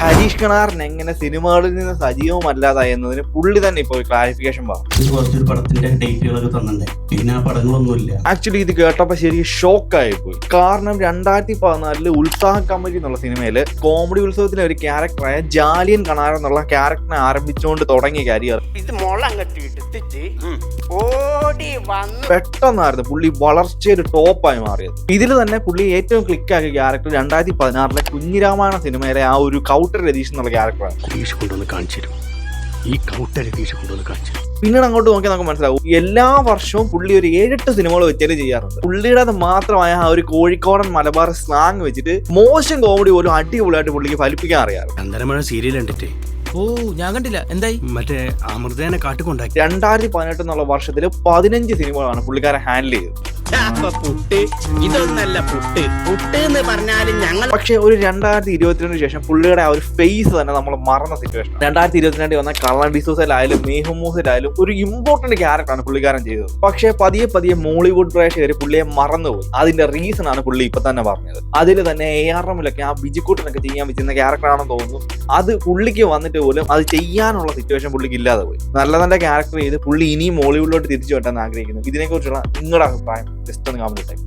ഹരീഷ് കണാറിന് എങ്ങനെ സിനിമകളിൽ നിന്ന് സജീവമല്ലാതായി എന്നതിന് പുള്ളി തന്നെ ഇപ്പോൾ ക്ലാരിഫിക്കേഷൻ പറഞ്ഞു പടത്തിന്റെ ഡേറ്റുകളൊക്കെ തന്നിട്ടുണ്ടേ പിന്നെ ആ പടങ്ങളൊന്നുമില്ല. ആക്ച്വലി ഇത് കേട്ടപ്പോൾ ശരിക്കും ഷോക്കായി പോയി. കാരണം രണ്ടായിരത്തി പതിനാലിൽ ഉത്സാഹ കമ്പനി എന്നുള്ള സിനിമയിൽ കോമഡി ഉത്സവത്തിലെ ഒരു ക്യാരക്ടറായ ജാലിയൻ കണാർ എന്നുള്ള ക്യാരക്ടറിനെ ആരംഭിച്ചുകൊണ്ട് തുടങ്ങിയ കരിയർ ഇത് മുളം എടുത്തിട്ട് ഓ പെട്ടെന്നായിരുന്നു പുള്ളി വളർച്ചയൊരു ടോപ്പായി മാറിയത്. ഇതിൽ തന്നെ പുള്ളി ഏറ്റവും ക്ലിക്കാക്കിയ ക്യാരക്ടർ രണ്ടായിരത്തി പതിനാറിലെ കുഞ്ഞിരാമായണ സിനിമയിലെ ആ ഒരു കൗട്ടർ രതീഷ് എന്നുള്ള ക്യാരക്ടറാണ് രതീഷ് കൊണ്ടുവന്ന് കാണിച്ചു ഈ കൗട്ടർ രതീഷ് കൊണ്ടുവന്ന് കാണിച്ചു തരും. പിന്നീട് അങ്ങോട്ട് നോക്കിയാൽ നമുക്ക് മനസ്സിലാവും. എല്ലാ വർഷവും പുള്ളി ഒരു ഏഴെട്ട് സിനിമകൾ വെച്ചാൽ ചെയ്യാറുണ്ട്. പുള്ളിയുടെ മാത്രമായ ആ ഒരു കോഴിക്കോടൻ മലബാർ സ്ലാങ് വെച്ചിട്ട് മോശം കോമഡി പോലും അടിപൊളിയായിട്ട് പുള്ളിക്ക് ഫലിപ്പിക്കാൻ അറിയാറ്. ചന്ദനമഴ സീരിയൽ കണ്ടിട്ടേ ഓ ഞാൻ കണ്ടില്ല. എന്തായി? മറ്റേ അമൃതേനെ കാട്ടിക്കൊണ്ടാക്കി. രണ്ടായിരത്തി പതിനെട്ട് എന്നുള്ള വർഷത്തിൽ പതിനഞ്ച് സിനിമകളാണ് പുള്ളിക്കാരൻ ഹാൻഡിൽ ചെയ്തത്. പുട്ട്. ഇതൊന്നല്ല പുട്ട്. പുട്ട് എന്ന് ഞങ്ങൾ പക്ഷേ ഒരു രണ്ടായിരത്തി ഇരുപത്തിരണ്ടിന് ശേഷം പുള്ളിയുടെ ആ ഒരു ഫേസ് തന്നെ നമ്മൾ മറന്ന സിറ്റുവേഷൻ രണ്ടായിരത്തി ഇരുപത്തിരണ്ടിൽ വന്ന കള്ളൻ ഡിസോസിലായാലും മേഹമൂസിലായാലും ഒരു ഇമ്പോർട്ടന്റ് ക്യാരക്ടറാണ് പുള്ളിക്കാരൻ ചെയ്തത്. പക്ഷേ പതിയെ പതിയെ മോളിവുഡ് പ്രേക്ഷകർ പുള്ളിയെ മറന്നുപോയി. അതിന്റെ റീസൺ ആണ് പുള്ളി ഇപ്പൊ തന്നെ പറഞ്ഞത്. അതിൽ തന്നെ എ ആർ എമ്മിലൊക്കെ ആ ബിജിക്കൂട്ടിനൊക്കെ ചെയ്യാൻ പറ്റുന്ന ക്യാരക്ടറാണെന്ന് തോന്നുന്നു. അത് പുള്ളിക്ക് വന്നിട്ട് പോലും അത് ചെയ്യാനുള്ള സിറ്റുവേഷൻ പുള്ളിക്ക് ഇല്ലാതെ പോയി. നല്ല നല്ല ക്യാരക്ടർ ചെയ്ത് പുള്ളി ഇനിയും മോളിവുഡിലോട്ട് തിരിച്ചു വട്ടാൻ ആഗ്രഹിക്കുന്നു. ഇതിനെക്കുറിച്ചുള്ള നിങ്ങളുടെ അഭിപ്രായം? testando em.